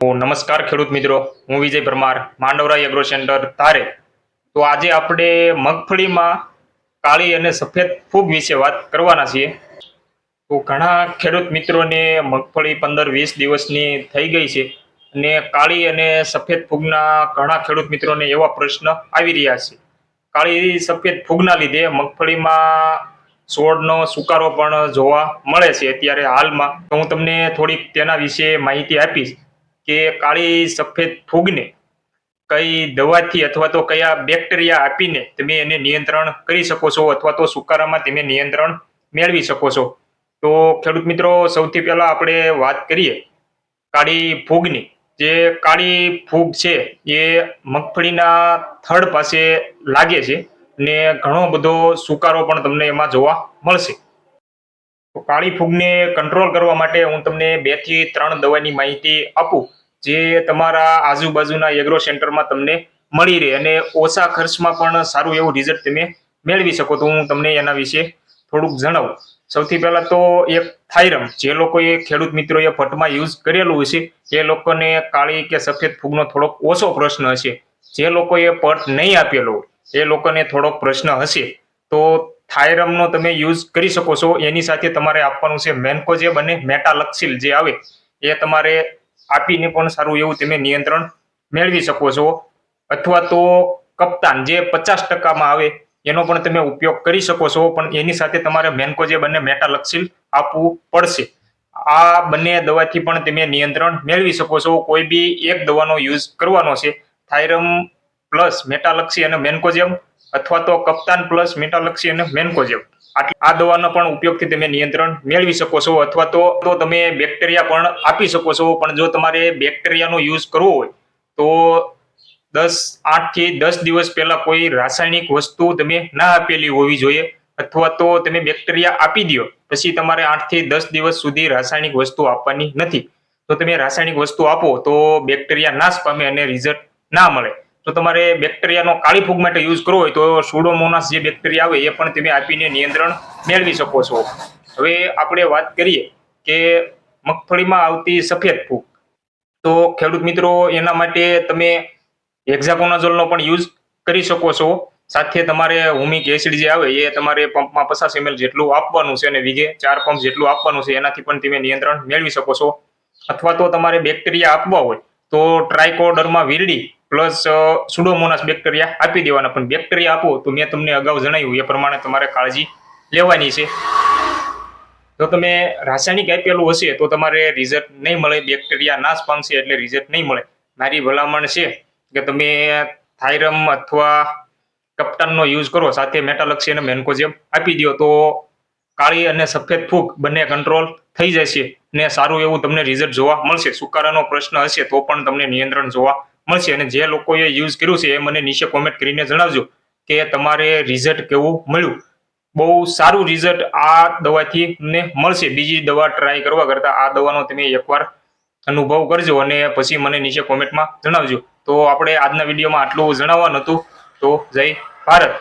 નમસ્કાર ખેડૂત મિત્રો. હું વિજય પરમાર માંડવરા એગ્રો સેન્ટર તારે. તો આજે આપણે મગફળીમાં કાળી અને સફેદ ફૂગ વિશે વાત કરવાના છીએ. તો ઘણા ખેડૂત મિત્રોને મગફળી પંદર વીસ દિવસની થઈ ગઈ છે અને કાળી અને સફેદ ફૂગના ઘણા ખેડૂત મિત્રોને એવા પ્રશ્ન આવી રહ્યા છે. કાળી સફેદ ફૂગના લીધે મગફળીમાં છોડનો સુકારો પણ જોવા મળે છે અત્યારે હાલમાં. તો હું તમને થોડીક તેના વિશે માહિતી આપીશ. કે કાળી સફેદ ફૂગને કઈ દવાથી અથવા તો કયા બેક્ટેરિયા આપીને તમે એને નિયંત્રણ કરી શકો છો અથવા તો સુકારામાં તમે નિયંત્રણ મેળવી શકો છો. તો ખેડૂત મિત્રો, સૌથી પહેલા આપણે વાત કરીએ કાળી ફૂગની. જે કાળી ફૂગ છે, એ મગફળીના થડ પાસે લાગે છે ને ઘણો બધો સુકારો પણ તમને એમાં જોવા મળશે. તો કાળી ફૂગને કંટ્રોલ કરવા માટે હું તમને બેથી ત્રણ દવાની માહિતી આપું. જે તમારા આજુબાજુના એગ્રો સેન્ટરમાં તમને મળી રહે અને ઓછા ખર્ચમાં પણ સારું એવું રિઝલ્ટ તમે મેળવી શકો. તો હું તમને એના વિશે થોડુંક જણાવું. સૌથી પહેલાં તો એક થાયરમ, જે લોકોએ ખેડૂત મિત્રોએ પટમાં યુઝ કરેલું હશે, એ લોકોને કાળી કે સફેદ ફૂગનો થોડોક ઓછો પ્રશ્ન હશે. જે લોકોએ પટ નહીં આપેલો, એ લોકોને થોડોક પ્રશ્ન હશે. તો થાયરમનો તમે યુઝ કરી શકો છો. એની સાથે તમારે આપવાનું છે મેન્કોજેબ બને મેટાલક્સિલ જે આવે, એ તમારે આપીને પણ સારું એવું તમે નિયંત્રણ મેળવી શકો છો. અથવા તો કપ્તાન જે પચાસ ટકામાં આવે, એનો પણ તમે ઉપયોગ કરી શકો છો, પણ એની સાથે તમારે મેન્કોજેબ બંને મેટાલક્સિલ આપવું પડશે. આ બંને દવાથી પણ તમે નિયંત્રણ મેળવી શકો છો. કોઈ બી એક દવાનો યુઝ કરવાનો છે. થાઇરમ પ્લસ મેટાલક્સી અને મેન્કોજેબ અથવા તો કપ્તાન પ્લસ મેટાલક્સી અને મેન્કોજેબ આ દવાનો પણ ઉપયોગથી તમે નિયંત્રણ મેળવી શકો છો, અથવા તો તો તમે બેક્ટેરિયા પણ આપી શકો છો, પણ જો તમારે બેક્ટેરિયાનો યુઝ કરવો હોય, તો દસ આઠથી દસ દિવસ પહેલાં કોઈ રાસાયણિક વસ્તુ તમે ના આપેલી હોવી જોઈએ, અથવા તો તમે બેક્ટેરિયા આપી દો પછી તમારે આઠથી દસ દિવસ સુધી રાસાયણિક વસ્તુ આપવાની નથી. તો તમે રાસાયણિક વસ્તુ આપો, તો બેક્ટેરિયા નાશ પામે અને રિઝલ્ટ ના મળે. તો તમારે બેક્ટેરિયાનો કાળી ફૂગ માટે યુઝ કરવો હોય તો સુડોમોનાસ જે બેક્ટેરિયા આવે એ પણ તમે આપીને નિયંત્રણ મેળવી શકો છો. હવે આપણે વાત કરીએ કે મગફળીમાં આવતી સફેદ ફૂગ. તો ખેડૂત મિત્રો, એના માટે તમે હેક્ઝાકોનાઝોલનો પણ યુઝ કરી શકો છો. સાથે તમારે હુમિક એસિડ જે આવે એ તમારે પંપમાં પચાસ એમએલ જેટલું આપવાનું છે અને વીઘે ચાર પંપ જેટલું આપવાનું છે. એનાથી પણ તમે નિયંત્રણ મેળવી શકો છો. અથવા તો તમારે બેક્ટેરિયા આપવા હોય તો ટ્રાયકોડરમાં વિરડી પ્લસ સુડોમોનાસ બેક્ટેરિયા આપી દેવાના. પણ બેક્ટેરિયા આપો તો મેં તમને અગાઉ જણાવ્યું, એ પ્રમાણે તમારે કાળજી લેવાની છે. જો તમે રાસાયણિક આપેલું હશે તો તમારે રિઝલ્ટ નહીં મળે બેક્ટેરિયા નાશ પામશે એટલે રિઝલ્ટ નહીં મળે. મારી ભલામણ છે કે તમે થાયરમ અથવા કપ્ટનનો યુઝ કરો, સાથે મેટાલક્સી અને મેન્કોજેબ આપી દો તો કાળી અને સફેદ ફૂગ બંને કંટ્રોલ થઈ જશે ને સારું એવું તમને રિઝલ્ટ જોવા મળશે. સુકારાનો પ્રશ્ન હશે તો પણ તમને નિયંત્રણ જોવા મળશે અને જે લોકોએ યુઝ કર્યું છે એ મને નીચે કોમેન્ટ કરીને જણાવજો કે તમારે રિઝલ્ટ કેવું મળ્યું. બહુ સારું રિઝલ્ટ આ દવાથી મને મળશે. બીજી દવા ટ્રાય કરવા કરતાં આ દવાનો તમે એકવાર અનુભવ કરજો અને પછી મને નીચે કોમેન્ટમાં જણાવજો. તો આપણે આજના વિડીયોમાં આટલું જણાવવાનું હતું. તો જય ભારત.